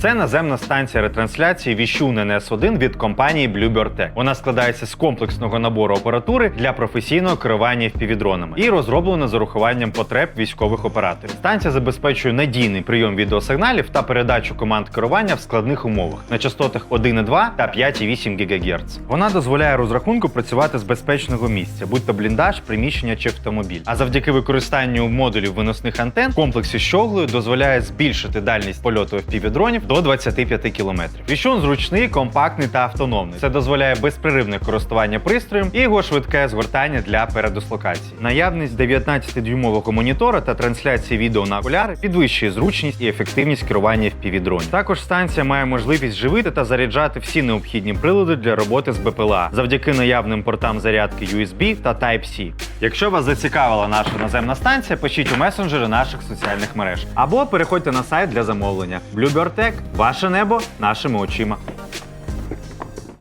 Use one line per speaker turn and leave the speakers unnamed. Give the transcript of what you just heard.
Це наземна станція ретрансляції віщун НС-1 від компанії Bluebird. Вона складається з комплексного набору апаратури для професійного керування впівдронами і розроблена з урахуванням потреб військових операторів. Станція забезпечує надійний прийом відеосигналів та передачу команд керування в складних умовах на частотах 1,2 та 5,8 ГГц. Вона дозволяє розрахунку працювати з безпечного місця, будь то бліндаж, приміщення чи автомобіль. А завдяки використанню модулів виносних антен комплексі щоглою дозволяє збільшити дальність польоту FPV-дронів до 25 км. Віщун зручний, компактний та автономний. Це дозволяє безперервне користування пристроєм і його швидке згортання для передислокації. Наявність 19-дюймового монітора та трансляції відео на окуляри підвищує зручність і ефективність керування FPV-дронів. Також станція має можливість живити та заряджати всі необхідні прилади для роботи з БПЛА завдяки наявним портам зарядки USB та Type-C. Якщо вас зацікавила наша наземна станція, пишіть у месенджери наших соціальних мереж або переходьте на сайт для замовлення. Bluebird Tech – ваше небо нашими очима.